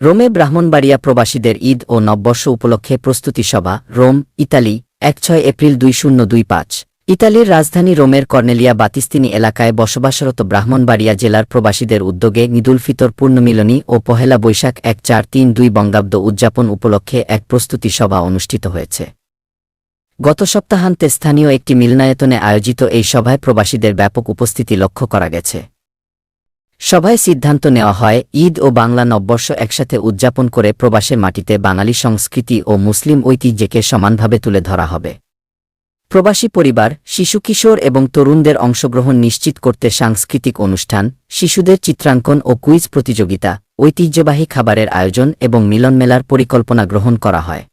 রোমে ব্রাহ্মণবাড়িয়া প্রবাসীদের ঈদ ও নববর্ষ উপলক্ষে প্রস্তুতি সভা, রোম, ইতালি, এক ছয় এপ্রিল দুই শূন্য দুই পাঁচ। ইতালির রাজধানী রোমের কর্নেলিয়া বাতিস্তিনি এলাকায় বসবাসরত ব্রাহ্মণবাড়িয়া জেলার প্রবাসীদের উদ্যোগে ঈদুল ফিতর, পূর্ণমিলনী ও পহেলা বৈশাখ এক চার তিন দুই বঙ্গাব্দ উদযাপন উপলক্ষে এক প্রস্তুতি সভা অনুষ্ঠিত হয়েছে। গত সপ্তাহান্তে স্থানীয় একটি মিলনায়তনে আয়োজিত এই সভায় প্রবাসীদের ব্যাপক উপস্থিতি লক্ষ্য করা গেছে। সভায় সিদ্ধান্ত নেওয়া হয়, ঈদ ও বাংলা নববর্ষ একসাথে উদযাপন করে প্রবাসের মাটিতে বাঙালি সংস্কৃতি ও মুসলিম ঐতিহ্যকে সমানভাবে তুলে ধরা হবে। প্রবাসী পরিবার, শিশু কিশোর এবং তরুণদের অংশগ্রহণ নিশ্চিত করতে সাংস্কৃতিক অনুষ্ঠান, শিশুদের চিত্রাঙ্কন ও কুইজ প্রতিযোগিতা, ঐতিহ্যবাহী খাবারের আয়োজন এবং মিলনমেলার পরিকল্পনা গ্রহণ করা হয়।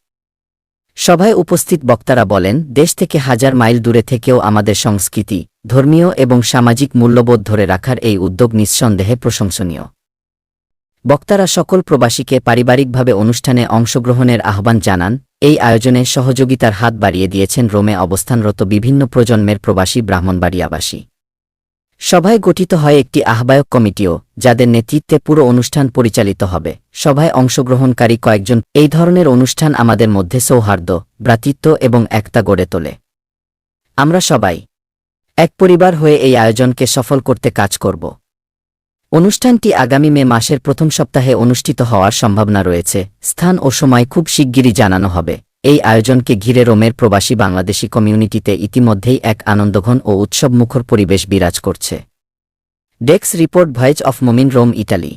সভায় উপস্থিত বক্তারা বলেন, দেশ থেকে হাজার মাইল দূরে থেকেও আমাদের সংস্কৃতি ধর্মীয় এবং সামাজিক মূল্যবোধ ধরে রাখার এই উদ্যোগ নিঃসন্দেহে প্রশংসনীয়। বক্তারা সকল প্রবাসীকে পারিবারিকভাবে অনুষ্ঠানে অংশগ্রহণের আহ্বান জানান, এই আয়োজনে সহযোগিতার হাত বাড়িয়ে দিয়েছেন রোমে অবস্থানরত বিভিন্ন প্রজন্মের প্রবাসী ব্রাহ্মণবাড়িয়াবাসী। সভায় গঠিত হয় একটি আহ্বায়ক কমিটিও, যাদের নেতৃত্বে পুরো অনুষ্ঠান পরিচালিত হবে। সভায় অংশগ্রহণকারী কয়েকজন, এই ধরনের অনুষ্ঠান আমাদের মধ্যে সৌহার্দ্য, ভ্রাতৃত্ব এবং একতা গড়ে তোলে। আমরা সবাই এক পরিবার হয়ে এই আয়োজনকে সফল করতে কাজ করব। অনুষ্ঠানটি আগামী মে মাসের প্রথম সপ্তাহে অনুষ্ঠিত হওয়ার সম্ভাবনা রয়েছে। স্থান ও সময় খুব শিগগিরই জানানো হবে। এই আয়োজনকে ঘিরে রোমের প্রবাসী বাংলাদেশি কমিউনিটিতে ইতিমধ্যেই এক আনন্দঘন ও উৎসবমুখর পরিবেশ বিরাজ করছে। ডেক্স report voice of Momin Rome, Italy.